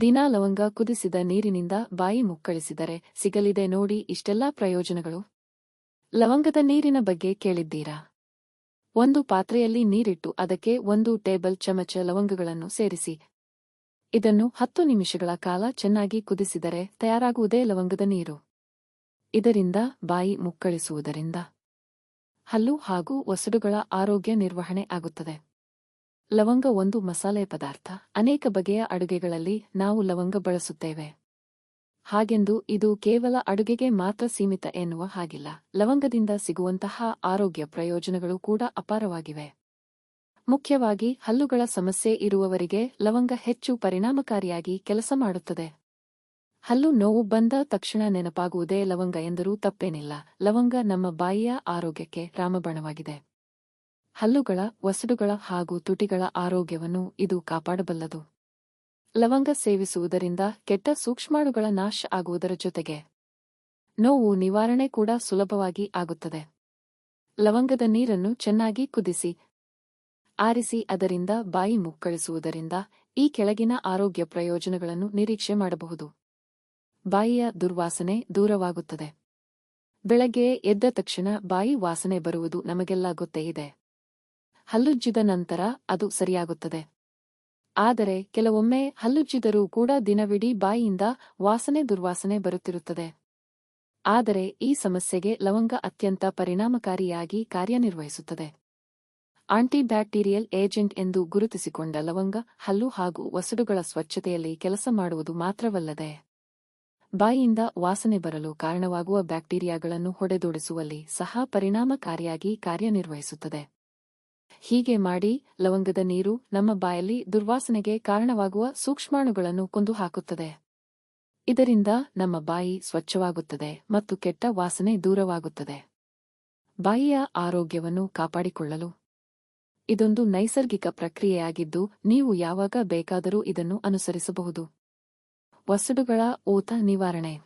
ದಿನಾ ಲವಂಗ ಕುದಿಸಿದ ನೀರಿನಿಂದ ಬಾಯಿ ಮುಕ್ಕಳಿಸಿದರೆ ಸಿಗಲಿದೆ ನೋಡಿ ಇಷ್ಟೆಲ್ಲಾ ಪ್ರಯೋಜನಗಳು? ಲವಂಗದ ನೀರಿನ ಬಗ್ಗೆ ಕೇಳಿದ್ದೀರಾ? ಒಂದು ಪಾತ್ರೆಯಲ್ಲಿ ನೀರಿಟ್ಟು ಅದಕ್ಕೆ ಒಂದು ಟೇಬಲ್ ಚಮಚ ಲವಂಗಗಳನ್ನು ಸೇರಿಸಿ. ಇದನ್ನು ಹತ್ತು ನಿಮಿಷಗಳ ಕಾಲ ಚೆನ್ನಾಗಿ ಕುದಿಸಿದರೆ ತಯಾರಾಗುವುದೇ ಲವಂಗದ ನೀರು. ಇದರಿಂದ ಬಾಯಿ ಮುಕ್ಕಳಿಸುವುದರಿಂದ ಹಲ್ಲು ಹಾಗೂ ಒಸಡುಗಳ ಆರೋಗ್ಯ ನಿರ್ವಹಣೆ ಆಗುತ್ತದೆ. ಲವಂಗ ಒಂದು ಮಸಾಲೆ ಪದಾರ್ಥ. ಅನೇಕ ಬಗೆಯ ಅಡುಗೆಗಳಲ್ಲಿ ನಾವು ಲವಂಗ ಬಳಸುತ್ತೇವೆ. ಹಾಗೆಂದು ಇದು ಕೇವಲ ಅಡುಗೆಗೆ ಮಾತ್ರ ಸೀಮಿತ ಎನ್ನುವ ಹಾಗಿಲ್ಲ. ಲವಂಗದಿಂದ ಸಿಗುವಂತಹ ಆರೋಗ್ಯ ಪ್ರಯೋಜನಗಳು ಕೂಡ ಅಪಾರವಾಗಿವೆ. ಮುಖ್ಯವಾಗಿ ಹಲ್ಲುಗಳ ಸಮಸ್ಯೆ ಇರುವವರಿಗೆ ಲವಂಗ ಹೆಚ್ಚು ಪರಿಣಾಮಕಾರಿಯಾಗಿ ಕೆಲಸ ಮಾಡುತ್ತದೆ. ಹಲ್ಲು ನೋವು ಬಂದ ತಕ್ಷಣ ನೆನಪಾಗುವುದೇ ಲವಂಗ ಎಂದರೂ ತಪ್ಪೇನಿಲ್ಲ. ಲವಂಗ ನಮ್ಮ ಬಾಯಿಯ ಆರೋಗ್ಯಕ್ಕೆ ರಾಮಬಣವಾಗಿದೆ. ಹಲ್ಲುಗಳ ವಸಡುಗಳ ಹಾಗೂ ತುಟಿಗಳ ಆರೋಗ್ಯವನ್ನು ಇದು ಕಾಪಾಡಬಲ್ಲದು. ಲವಂಗ ಸೇವಿಸುವುದರಿಂದ ಕೆಟ್ಟ ಸೂಕ್ಷ್ಮಾಣುಗಳ ನಾಶ ಆಗುವುದರ ಜೊತೆಗೆ ನೋವು ನಿವಾರಣೆ ಕೂಡ ಸುಲಭವಾಗಿ ಆಗುತ್ತದೆ. ಲವಂಗದ ನೀರನ್ನು ಚೆನ್ನಾಗಿ ಕುದಿಸಿ, ಆರಿಸಿ ಅದರಿಂದ ಬಾಯಿ ಮುಕ್ಕಳಿಸುವುದರಿಂದ ಈ ಕೆಳಗಿನ ಆರೋಗ್ಯ ಪ್ರಯೋಜನಗಳನ್ನು ನಿರೀಕ್ಷೆ ಮಾಡಬಹುದು. ಬಾಯಿಯ ದುರ್ವಾಸನೆ ದೂರವಾಗುತ್ತದೆ. ಬೆಳಗ್ಗೆ ಎದ್ದ ತಕ್ಷಣ ಬಾಯಿ ವಾಸನೆ ಬರುವುದು ನಮಗೆಲ್ಲ ಗೊತ್ತೇ ಇದೆ. ಹಲ್ಲುಜ್ಜಿದ ನಂತರ ಅದು ಸರಿಯಾಗುತ್ತದೆ. ಆದರೆ ಕೆಲವೊಮ್ಮೆ ಹಲ್ಲುಜ್ಜಿದರೂ ಕೂಡ ದಿನವಿಡೀ ಬಾಯಿಯಿಂದ ವಾಸನೆ ದುರ್ವಾಸನೆ ಬರುತ್ತಿರುತ್ತದೆ. ಆದರೆ ಈ ಸಮಸ್ಯೆಗೆ ಲವಂಗ ಅತ್ಯಂತ ಪರಿಣಾಮಕಾರಿಯಾಗಿ ಕಾರ್ಯನಿರ್ವಹಿಸುತ್ತದೆ. ಆಂಟಿಬ್ಯಾಕ್ಟೀರಿಯಲ್ ಏಜೆಂಟ್ ಎಂದು ಗುರುತಿಸಿಕೊಂಡ ಲವಂಗ, ಹಲ್ಲು ಹಾಗೂ ವಸಡುಗಳ ಸ್ವಚ್ಛತೆಯಲ್ಲಿ ಕೆಲಸ ಮಾಡುವುದು ಮಾತ್ರವಲ್ಲದೆ, ಬಾಯಿಯಿಂದ ವಾಸನೆ ಬರಲು ಕಾರಣವಾಗುವ ಬ್ಯಾಕ್ಟೀರಿಯಾಗಳನ್ನು ಹೊಡೆದೋಡಿಸುವಲ್ಲಿ ಸಹ ಪರಿಣಾಮಕಾರಿಯಾಗಿ ಕಾರ್ಯನಿರ್ವಹಿಸುತ್ತದೆ. ಹೀಗೆ ಮಾಡಿ ಲವಂಗದ ನೀರು ನಮ್ಮ ಬಾಯಲ್ಲಿ ದುರ್ವಾಸನೆಗೆ ಕಾರಣವಾಗುವ ಸೂಕ್ಷ್ಮಾಣುಗಳನ್ನು ಕೊಂದು ಹಾಕುತ್ತದೆ ಇದರಿಂದ ನಮ್ಮ ಬಾಯಿ ಸ್ವಚ್ಛವಾಗುತ್ತದೆ ಮತ್ತು ಕೆಟ್ಟ ವಾಸನೆ ದೂರವಾಗುತ್ತದೆ. ಬಾಯಿಯ ಆರೋಗ್ಯವನ್ನು ಕಾಪಾಡಿಕೊಳ್ಳಲು. ಇದೊಂದು ನೈಸರ್ಗಿಕ ಪ್ರಕ್ರಿಯೆಯಾಗಿದ್ದು ನೀವು ಯಾವಾಗ ಬೇಕಾದರೂ ಇದನ್ನು ಅನುಸರಿಸಬಹುದು. ವಸುಡುಗಳ ಊತ ನಿವಾರಣೆ.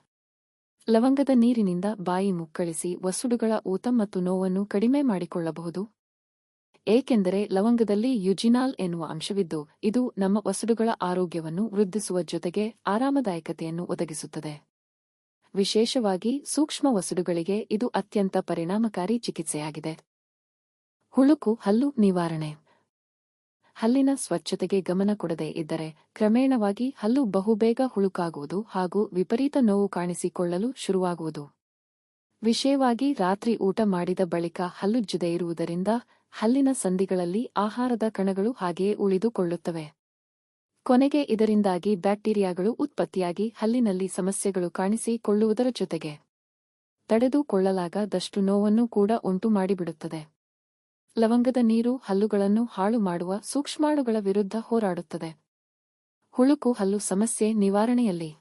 ಲವಂಗದ ನೀರಿನಿಂದ ಬಾಯಿ ಮುಕ್ಕಳಿಸಿ ವಸುಡುಗಳ ಊತ ಮತ್ತು ನೋವನ್ನು ಕಡಿಮೆ ಮಾಡಿಕೊಳ್ಳಬಹುದು. ಏಕೆಂದರೆ ಲವಂಗದಲ್ಲಿ ಯುಜಿನಾಲ್ ಎನ್ನುವ ಅಂಶವಿದ್ದು, ಇದು ನಮ್ಮ ವಸಡುಗಳ ಆರೋಗ್ಯವನ್ನು ವೃದ್ಧಿಸುವ ಜೊತೆಗೆ ಆರಾಮದಾಯಕತೆಯನ್ನು ಒದಗಿಸುತ್ತದೆ. ವಿಶೇಷವಾಗಿ ಸೂಕ್ಷ್ಮ ವಸಡುಗಳಿಗೆ ಇದು ಅತ್ಯಂತ ಪರಿಣಾಮಕಾರಿ ಚಿಕಿತ್ಸೆಯಾಗಿದೆ. ಹುಳುಕು ಹಲ್ಲು ನಿವಾರಣೆ. ಹಲ್ಲಿನ ಸ್ವಚ್ಛತೆಗೆ ಗಮನ ಕೊಡದೇ ಇದ್ದರೆ ಕ್ರಮೇಣವಾಗಿ ಹಲ್ಲು ಬಹುಬೇಗ ಹುಳುಕಾಗುವುದು ಹಾಗೂ ವಿಪರೀತ ನೋವು ಕಾಣಿಸಿಕೊಳ್ಳಲು ಶುರುವಾಗುವುದು. ವಿಶೇಷವಾಗಿ ರಾತ್ರಿ ಊಟ ಮಾಡಿದ ಬಳಿಕ ಹಲ್ಲುಜ್ಜದೇ ಇರುವುದರಿಂದ ಹಲ್ಲಿನ ಸಂಧಿಗಳಲ್ಲಿ ಆಹಾರದ ಕಣಗಳು ಹಾಗೆಯೇ ಉಳಿದುಕೊಳ್ಳುತ್ತವೆ. ಕೊನೆಗೆ ಇದರಿಂದಾಗಿ ಬ್ಯಾಕ್ಟೀರಿಯಾಗಳು ಉತ್ಪತ್ತಿಯಾಗಿ ಹಲ್ಲಿನಲ್ಲಿ ಸಮಸ್ಯೆಗಳು ಕಾಣಿಸಿಕೊಳ್ಳುವುದರ ಜೊತೆಗೆ ತಡೆದುಕೊಳ್ಳಲಾಗದಷ್ಟು ನೋವನ್ನು ಕೂಡ ಉಂಟು ಮಾಡಿಬಿಡುತ್ತದೆ. ಲವಂಗದ ನೀರು ಹಲ್ಲುಗಳನ್ನು ಹಾಳು ಮಾಡುವ ಸೂಕ್ಷ್ಮಾಣುಗಳ ವಿರುದ್ಧ ಹೋರಾಡುತ್ತದೆ. ಹುಳುಕು ಹಲ್ಲು ಸಮಸ್ಯೆ ನಿವಾರಣೆಯಲ್ಲಿ.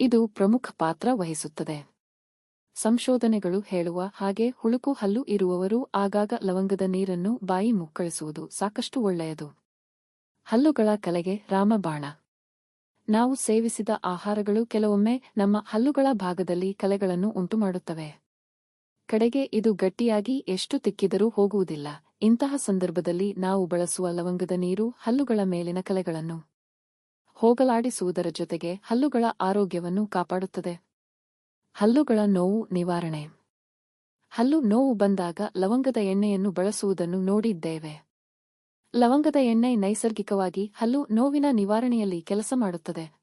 ಇದು ಪ್ರಮುಖ ಪಾತ್ರ ವಹಿಸುತ್ತದೆ. ಸಂಶೋಧನೆಗಳು ಹೇಳುವ ಹಾಗೆ ಹುಳುಕು ಹಲ್ಲು ಇರುವವರು ಆಗಾಗ ಲವಂಗದ ನೀರನ್ನು ಬಾಯಿ ಮುಕ್ಕಳಿಸುವುದು ಸಾಕಷ್ಟು ಒಳ್ಳೆಯದು. ಹಲ್ಲುಗಳ ಕಲೆಗೆ ರಾಮಬಾಣ. ನಾವು ಸೇವಿಸಿದ ಆಹಾರಗಳು ಕೆಲವೊಮ್ಮೆ ನಮ್ಮ ಹಲ್ಲುಗಳ ಭಾಗದಲ್ಲಿ ಕಲೆಗಳನ್ನು ಉಂಟುಮಾಡುತ್ತವೆ. ಕಡೆಗೆ ಇದು ಗಟ್ಟಿಯಾಗಿ ಎಷ್ಟು ತಿಕ್ಕಿದರೂ ಹೋಗುವುದಿಲ್ಲ. ಇಂತಹ ಸಂದರ್ಭದಲ್ಲಿ ನಾವು ಬಳಸುವ ಲವಂಗದ ನೀರು ಹಲ್ಲುಗಳ ಮೇಲಿನ ಕಲೆಗಳನ್ನು ಹೋಗಲಾಡಿಸುವುದರ ಜೊತೆಗೆ ಹಲ್ಲುಗಳ ಆರೋಗ್ಯವನ್ನು ಕಾಪಾಡುತ್ತದೆ. ಹಲ್ಲುಗಳ ನೋವು ನಿವಾರಣೆ. ಹಲ್ಲು ನೋವು ಬಂದಾಗ ಲವಂಗದ ಎಣ್ಣೆಯನ್ನು ಬಳಸುವುದನ್ನು ನೋಡಿದ್ದೇವೆ. ಲವಂಗದ ಎಣ್ಣೆ ನೈಸರ್ಗಿಕವಾಗಿ ಹಲ್ಲು ನೋವಿನ ನಿವಾರಣೆಯಲ್ಲಿ ಕೆಲಸ ಮಾಡುತ್ತದೆ.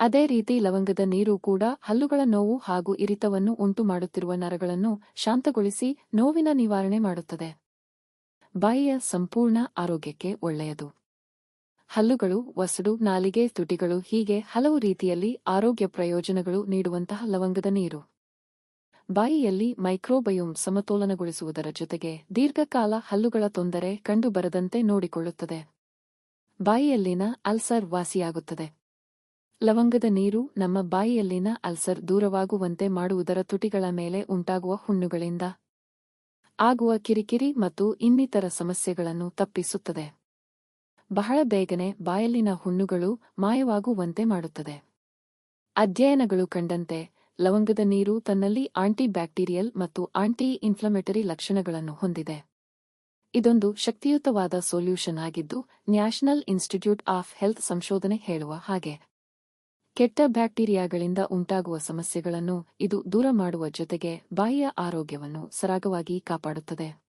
ಅದೇ ರೀತಿ ಲವಂಗದ ನೀರು ಕೂಡ ಹಲ್ಲುಗಳ ನೋವು ಹಾಗೂ ಇರಿತವನ್ನು ಉಂಟು ಮಾಡುತ್ತಿರುವ ನರಗಳನ್ನು ಶಾಂತಗೊಳಿಸಿ ನೋವಿನ ನಿವಾರಣೆ ಮಾಡುತ್ತದೆ. ಬಾಯಿಯ ಸಂಪೂರ್ಣ ಆರೋಗ್ಯಕ್ಕೆ ಒಳ್ಳೆಯದು. ಹಲ್ಲುಗಳು ವಸಡು ನಾಲಿಗೆ, ತುಟಿಗಳು ಹೀಗೆ ಹಲವು ರೀತಿಯಲ್ಲಿ ಆರೋಗ್ಯ ಪ್ರಯೋಜನಗಳು ನೀಡುವಂತಹ ಲವಂಗದ ನೀರು. ಬಾಯಿಯಲ್ಲಿ ಮೈಕ್ರೋಬಯೋಮ್ ಸಮತೋಲನಗೊಳಿಸುವುದರ ಜೊತೆಗೆ ದೀರ್ಘಕಾಲ ಹಲ್ಲುಗಳ ತೊಂದರೆ ಕಂಡುಬರದಂತೆ ನೋಡಿಕೊಳ್ಳುತ್ತದೆ. ಬಾಯಿಯಲ್ಲಿನ ಅಲ್ಸರ್ ವಾಸಿಯಾಗುತ್ತದೆ. ಲವಂಗದ ನೀರು ನಮ್ಮ ಬಾಯಿಯಲ್ಲಿನ ಅಲ್ಸರ್ ದೂರವಾಗುವಂತೆ ಮಾಡುವುದರ ತುಟಿಗಳ ಮೇಲೆ ಉಂಟಾಗುವ ಹುಣ್ಣುಗಳಿಂದ ಆಗುವ ಕಿರಿಕಿರಿ ಮತ್ತು ಇನ್ನಿತರ ಸಮಸ್ಯೆಗಳನ್ನು ತಪ್ಪಿಸುತ್ತದೆ. ಬಹಳ ಬೇಗನೆ ಬಾಯಲ್ಲಿನ ಹುಣ್ಣುಗಳು ಮಾಯವಾಗುವಂತೆ ಮಾಡುತ್ತದೆ. ಅಧ್ಯಯನಗಳು ಕಂಡಂತೆ, ಲವಂಗದ ನೀರು ತನ್ನಲ್ಲಿ ಆಂಟಿ ಬ್ಯಾಕ್ಟೀರಿಯಲ್ ಮತ್ತು ಆಂಟಿ ಇನ್ಫ್ಲಮೇಟರಿ ಲಕ್ಷಣಗಳನ್ನು ಹೊಂದಿದೆ. ಇದೊಂದು ಶಕ್ತಿಯುತವಾದ ಸೊಲ್ಯೂಷನ್ ಆಗಿದ್ದು, ನ್ಯಾಷನಲ್ ಇನ್ಸ್ಟಿಟ್ಯೂಟ್ ಆಫ್ ಹೆಲ್ತ್ ಸಂಶೋಧನೆ ಹೇಳುವ ಹಾಗೆ. ಕೆಟ್ಟ ಬ್ಯಾಕ್ಟೀರಿಯಾಗಳಿಂದ ಉಂಟಾಗುವ ಸಮಸ್ಯೆಗಳನ್ನು ಇದು ದೂರ ಮಾಡುವ ಜೊತೆಗೆ ಬಾಯಿಯ ಆರೋಗ್ಯವನ್ನು ಸರಾಗವಾಗಿ ಕಾಪಾಡುತ್ತದೆ.